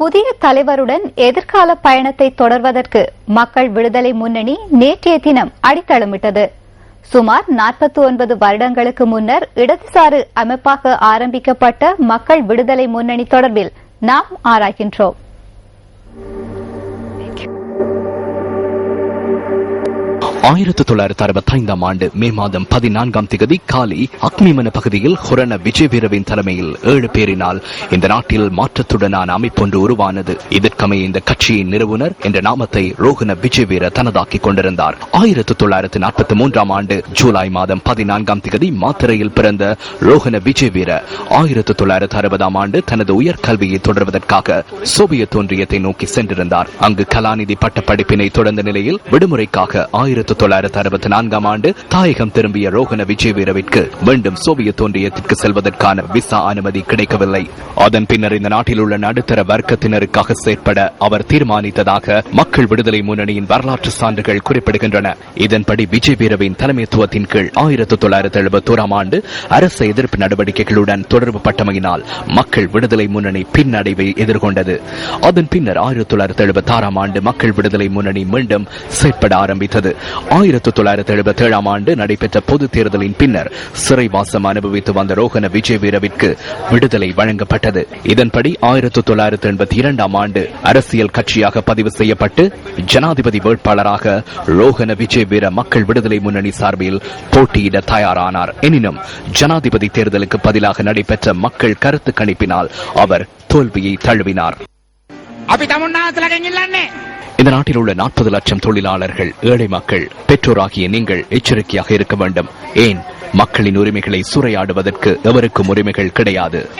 புதிய தலைவருடன் எதிர்கால பயணத்தை தொடர்வதற்கு மக்கள் விடுதலை முன்னணி நேற்றைய தினம் அடித்தளமிட்டது. சுமார் 49 ஒன்பது வருடங்களுக்கு முன்னர் இடதுசாரி அமைப்பாக ஆரம்பிக்கப்பட்ட மக்கள் விடுதலை முன்னணி தொடர்பில் நாம் ஆராய்கின்றோம். ஆயிரத்தி தொள்ளாயிரத்தி அறுபத்தி ஐந்தாம் ஆண்டு மே மாதம் பதினான்காம் திகதி காலை அக்மிமன பகுதியில் ஹொரண விஜயவீரவின் தலைமையில் ஏழு பேரினால் இந்த நாட்டில் மாற்றத்துடனான அமைப்பொன்று உருவானது. இதற்கமைய இந்த கட்சியின் நிறுவனர் என்ற நாமத்தை ரோஹண விஜயவீர தனதாக்கிக் கொண்டிருந்தார். ஆயிரத்தி தொள்ளாயிரத்தி நாற்பத்தி மூன்றாம் ஆண்டு ஜூலை மாதம் பதினான்காம் திகதி மாத்திரையில் பிறந்த ரோஹண விஜயவீர ஆயிரத்தி தொள்ளாயிரத்தி அறுபதாம் ஆண்டு தனது உயர்கல்வியை தொடர்வதற்காக சோவியத் ஒன்றியத்தை நோக்கி சென்றிருந்தார். அங்கு கலாநிதி பட்ட படிப்பினை தொடர்ந்த நிலையில் விடுமுறைக்காக ஆயிரத்தி தொள்ளாயிரத்து அறுபத்தி நான்காம் ஆண்டு தாயகம் திரும்பிய ரோஹன விஜயவீரவிற்கு மீண்டும் சோவியத் ஒன்றியத்திற்கு செல்வதற்கான விசா அனுமதி கிடைக்கவில்லை. அதன் பின்னர் இந்த நாட்டில் உள்ள நடுத்தர வர்க்கத்தினருக்காக செயற்பட அவர் தீர்மானித்ததாக மக்கள் விடுதலை முன்னணியின் வரலாற்று சான்றுகள் குறிப்பிடுகின்றன. இதன்படி விஜய் வீரவின் தலைமைத்துவத்தின் கீழ் ஆயிரத்து தொள்ளாயிரத்து எழுபத்தோராம் ஆண்டு அரசு எதிர்ப்பு நடவடிக்கைகளுடன் தொடர்பு பட்டமையினால் மக்கள் விடுதலை முன்னணி பின்னடைவை எதிர்கொண்டது. அதன் பின்னர் ஆயிரத்தி தொள்ளாயிரத்து எழுபத்தி ஆறாம் ஆண்டு மக்கள் விடுதலை முன்னணி மீண்டும் செயற்பட ஆரம்பித்தது. ஆயிரத்தி தொள்ளாயிரத்தி எழுபத்தி ஏழாம் ஆண்டு நடைபெற்ற பொது தேர்தலின் பின்னர் சிறைவாசம் அனுபவித்து வந்த ரோகண விஜயவீரவிற்கு விடுதலை வழங்கப்பட்டது. இதன்படி ஆயிரத்தி தொள்ளாயிரத்தி எண்பத்தி இரண்டாம் ஆண்டு அரசியல் கட்சியாக பதிவு செய்யப்பட்டு ஜனாதிபதி வேட்பாளராக ரோஹன விஜயவீர மக்கள் விடுதலை முன்னணி சார்பில் போட்டியிட தயாரானார். எனினும் ஜனாதிபதி தேர்தலுக்கு பதிலாக நடைபெற்ற மக்கள் கருத்து கணிப்பினால் அவர் தோல்வியை தழுவினார். இந்த நாட்டில் உள்ள நாற்பது லட்சம் தொழிலாளர்கள் ஏழை மக்கள் பெற்றோராகிய நீங்கள் எச்சரிக்கையாக இருக்க வேண்டும். ஏன்? மக்களின் உரிமைகளை சூறையாடுவதற்கு எவருக்கும் உரிமைகள் கிடையாது.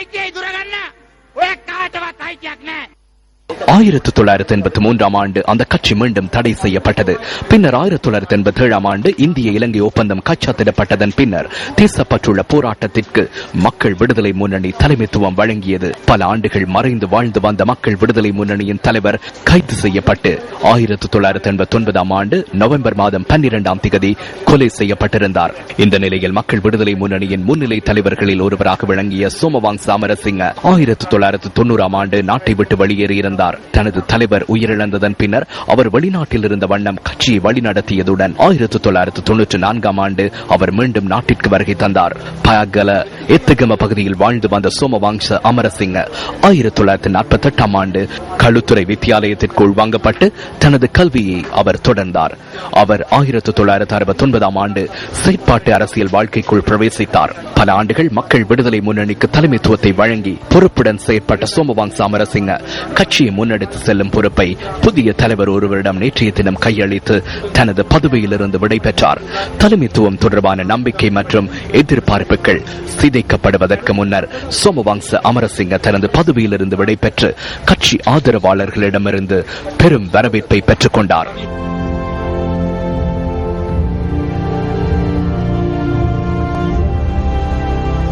ஆயிரத்தி தொள்ளாயிரத்தி எண்பத்தி மூன்றாம் ஆண்டு அந்த கட்சி மீண்டும் தடை செய்யப்பட்டது. பின்னர் ஆயிரத்தி தொள்ளாயிரத்தி எண்பத்தி ஏழாம் ஆண்டு இந்திய இலங்கை ஒப்பந்தம் கச்சாத்திடப்பட்டதன் பின்னர் தேசப்பற்றுள்ள போராட்டத்திற்கு மக்கள் விடுதலை முன்னணி தலைமைத்துவம் வழங்கியது. பல ஆண்டுகள் மறைந்து வாழ்ந்து வந்த மக்கள் விடுதலை முன்னணியின் தலைவர் கைது செய்யப்பட்டு ஆயிரத்தி தொள்ளாயிரத்தி எண்பத்தி ஒன்பதாம் ஆண்டு நவம்பர் மாதம் பன்னிரெண்டாம் திகதி கொலை செய்யப்பட்டிருந்தார். இந்த நிலையில் மக்கள் விடுதலை முன்னணியின் முன்னிலை தலைவர்களில் ஒருவராக விளங்கிய சோமவாங் சாமரசிங்க ஆயிரத்தி தொள்ளாயிரத்தி தொண்ணூறாம் ஆண்டு நாட்டை விட்டு வெளியேறியிருந்தார். தனது தலைவர் உயிரிழந்ததன் பின்னர் அவர் வெளிநாட்டில் இருந்த வண்ணம் கட்சியை வழிநடத்தியதுடன் ஆயிரத்தி தொள்ளாயிரத்தி தொன்னூற்றி நான்காம் ஆண்டு அவர் மீண்டும் நாட்டிற்கு வருகை தந்தார். பயகல எத்தகம பகுதியில் வாழ்ந்து வந்த சோமவாங்ச அமரசிங்க ஆயிரத்தி தொள்ளாயிரத்தி நாற்பத்தி எட்டாம் ஆண்டு கழுத்துறை வித்தியாலயத்திற்குள் வாங்கப்பட்டு தனது கல்வியை அவர் தொடர்ந்தார். அவர் ஆயிரத்தி தொள்ளாயிரத்தி அறுபத்தி ஒன்பதாம் ஆண்டு செயற்பாட்டு அரசியல் வாழ்க்கைக்குள் பிரவேசித்தார். பல ஆண்டுகள் மக்கள் விடுதலை முன்னணிக்கு தலைமைத்துவத்தை வழங்கி பொறுப்புடன் செயற்பட்ட சோமவாங் சாமரசிங்க கட்சியை முன்னெடுத்து செல்லும் பொறுப்பை புதிய தலைவர் ஒருவரிடம் நேற்றைய தினம் கையளித்து தனது பதவியிலிருந்து விடைபெற்றார் தலைமைத்துவம் தொடர்பான நம்பிக்கை மற்றும் எதிர்பார்ப்புகள் சிதைக்கப்படுவதற்கு முன்னர் சோமவங்ச அமரசிங்க தனது பதவியிலிருந்து விடைபெற்று கட்சி ஆதரவாளர்களிடமிருந்து பெரும் வரவேற்பை பெற்றுக் கொண்டார்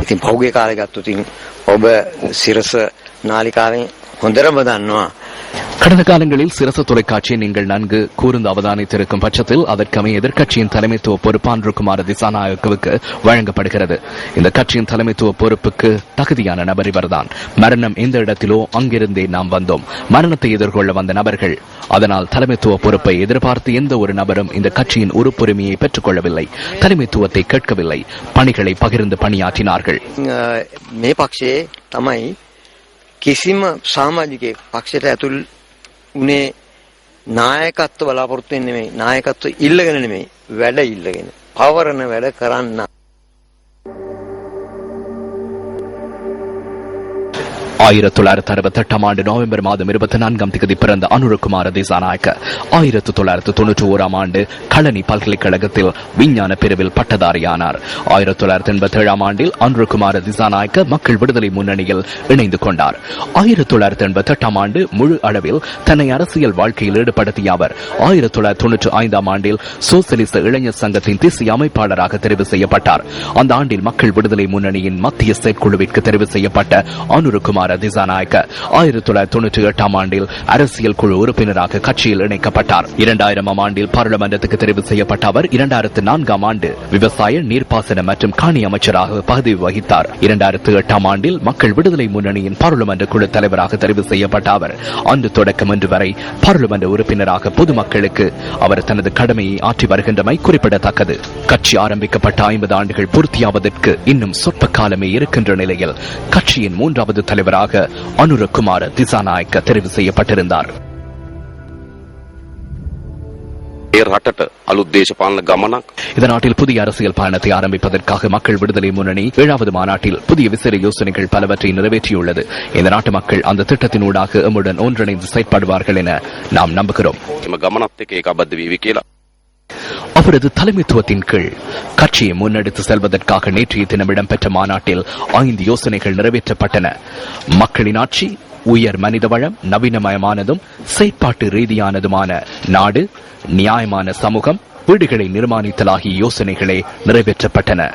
ඉතින් පහුගිය කාලේ ගත්තොත් ඉතින් ඔබ සිරස නාලිකාවෙන් හොඳටම දන්නවා கடந்த காலங்களில் சிறச தொலைக்காட்சியை நீங்கள் நன்கு கூர்ந்து அவதானித்திருக்கும் பட்சத்தில் அதற்கமைய எதிர்க்கட்சியின் தலைமைத்துவ பொறுப்பு அன்றுகுமார் திசாநாயக்கவுக்கு வழங்கப்படுகிறது. இந்த கட்சியின் தலைமைத்துவ பொறுப்புக்கு தகுதியான நபர் இவர்தான். மரணம் எந்த இடத்திலோ அங்கிருந்தே நாம் வந்தோம். மரணத்தை எதிர்கொள்ள வந்த நபர்கள். அதனால் தலைமைத்துவ பொறுப்பை எதிர்பார்த்து எந்த ஒரு நபரும் இந்த கட்சியின் உறுப்புரிமையை பெற்றுக்கொள்ளவில்லை. தலைமைத்துவத்தை கேட்கவில்லை. பணிகளை பகிர்ந்து பணியாற்றினார்கள். மே பக்ஷே කිසිම සාමාජිකයෙක් පක්ෂයට ඇතුල් උනේ නායකත්ව බලාපොරොත්තු වෙන්නේ නෙමෙයි. නායකත්ව ඉල්ලගෙන නෙමෙයි. වැඩ ඉල්ලගෙන. පවරන වැඩ කරන්න. ஆயிரத்தி தொள்ளாயிரத்தி அறுபத்தி எட்டாம் ஆண்டு நவம்பர் மாதம் இருபத்தி நான்காம் தேதி பிறந்த அனுரகுமார திசாநாயக்க ஆயிரத்தி தொள்ளாயிரத்தி தொன்னூற்றி ஓராம் ஆண்டு களனி பல்கலைக்கழகத்தில் விஞ்ஞான பிரிவில் பட்டதாரியானார். ஆயிரத்தி தொள்ளாயிரத்தி எண்பத்தி ஏழாம் ஆண்டில் அனுரகுமார திசாநாயக்க மக்கள் விடுதலை முன்னணியில் இணைந்து கொண்டார். ஆயிரத்தி தொள்ளாயிரத்தி எண்பத்தி எட்டாம் ஆண்டு முழு அளவில் தன்னை அரசியல் வாழ்க்கையில் ஈடுபடுத்திய அவர் ஆயிரத்தி தொள்ளாயிரத்தி தொன்னூற்றி ஐந்தாம் ஆண்டில் சோசியலிச இளைஞர் சங்கத்தின் தேசிய அமைப்பாளராக தெரிவு செய்யப்பட்டார். அந்த ஆண்டில் மக்கள் விடுதலை முன்னணியின் மத்திய செயற்குழுவிற்கு தெரிவு செய்யப்பட்ட அனுரகுமார் குமார திசாநாயக்க. ஆயிரத்தி தொள்ளாயிரத்தி தொண்ணூற்றி எட்டாம் ஆண்டில் அரசியல் குழு உறுப்பினராக கட்சியில் இணைக்கப்பட்டார். இரண்டாயிரமாம் ஆண்டில் பாராளுமன்றத்துக்கு தெரிவு செய்யப்பட்ட அவர் இரண்டாயிரத்து நான்காம் ஆண்டு விவசாய நீர்ப்பாசன மற்றும் காணி அமைச்சராக பதவி வகித்தார். இரண்டாயிரத்து எட்டாம் ஆண்டில் மக்கள் விடுதலை முன்னணியின் பாராளுமன்ற குழு தலைவராக தெரிவு செய்யப்பட்ட அவர். அன்று தொடக்கம் இன்று வரை பாராளுமன்ற உறுப்பினராக பொதுமக்களுக்கு அவர் தனது கடமையை ஆற்றி வருகின்றமை குறிப்பிடத்தக்கது. கட்சி ஆரம்பிக்கப்பட்ட ஐம்பது ஆண்டுகள் பூர்த்தியாவதற்கு இன்னும் சொற்ப காலமே இருக்கின்ற நிலையில் கட்சியின் மூன்றாவது தலைவராக தலைவராக அனுரகுமார திசாநாயக்க தெரிவு செய்யப்பட்டிருந்தார். நாட்டில் புதிய அரசியல் பயணத்தை ஆரம்பிப்பதற்காக மக்கள் விடுதலை முன்னணி ஏழாவது மாநாட்டில் புதிய விசிற யோசனைகள் பலவற்றை நிறைவேற்றியுள்ளது. இந்த நாட்டு மக்கள் அந்த திட்டத்தினூடாக எம்முடன் ஒன்றிணைந்து செயற்படுவார்கள் என நாம் நம்புகிறோம். அவரது தலைமைத்துவத்தின் கீழ் கட்சியை முன்னெடுத்து செல்வதற்காக நேற்றைய தினம் இடம்பெற்ற மாநாட்டில் ஐந்து யோசனைகள் நிறைவேற்றப்பட்டன. மக்களின் ஆட்சி உயர் மனித வளம் நவீனமயமானதும் செயற்பாட்டு ரீதியானதுமான நாடு நியாயமான சமூகம் வீடுகளை நிர்மாணித்தல் ஆகிய யோசனைகளே நிறைவேற்றப்பட்டன.